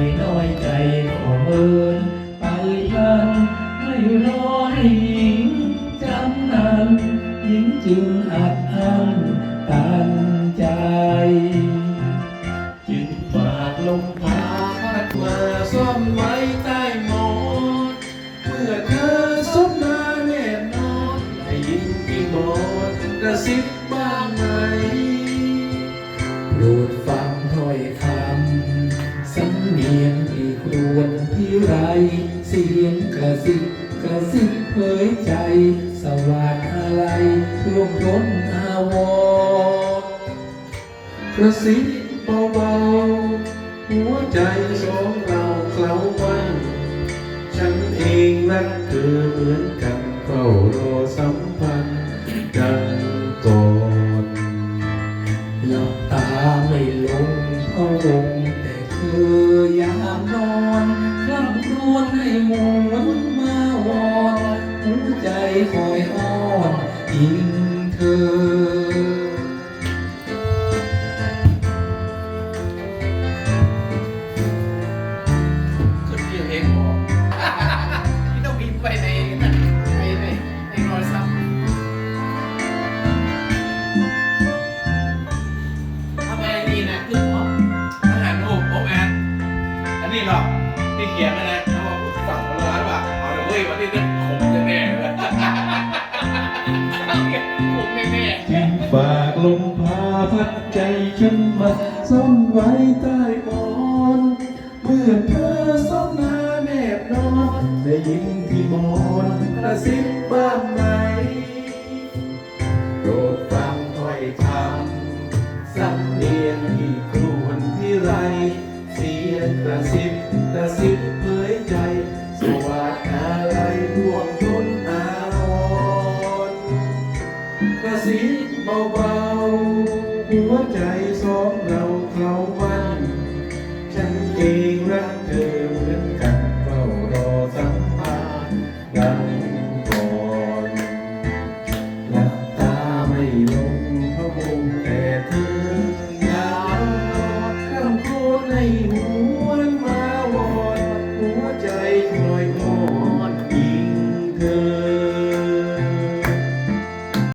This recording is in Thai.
ยน้อยใจก็เมินไปทันไม่รอให้หญิงจำนานหญิงจึงอัดอั้นตันใจ จึงฝากลมพาพัดมาซ่อมไว้ใต้หมอนเมื่อเธอสบหน้าแน่นอนได้ยิงที่หมอนกระซิบ เพียงที่ครวญที่ไร เสียงกระซิบกระซิบเผยใจ สวัสดอะไรร่วมร้นอาวรกระซิบเบาๆหัวใจสองเราเคล้าไว้ฉันเองรักเธอเหมือนกันเฝ้ารอสัมพันธ์กันก่อนหลับตาไม่ลงพะวงแต่เธอ ยามนอนคร่ำครวญให้หมุนมาวอนหัวใจคอยอ้อนอิง นนี้หรอกที่เขียนมานะเขาบอกฝั่งร้านว่ะเอาเลยเว้ยวันนี้เนี่ยขมแน่เลยขมแน่ฝากลมพาพัดใจฉันมาซ่อนไว้ใต้หมอนเมื่อเธอสบหน้าแนบนอนได้ยินที่หมอนกระซิบบ้าง สิบเผยใจ สวัสดิ์อะไรห่วงชนอาวรกระสีเบาๆหัวใจสอง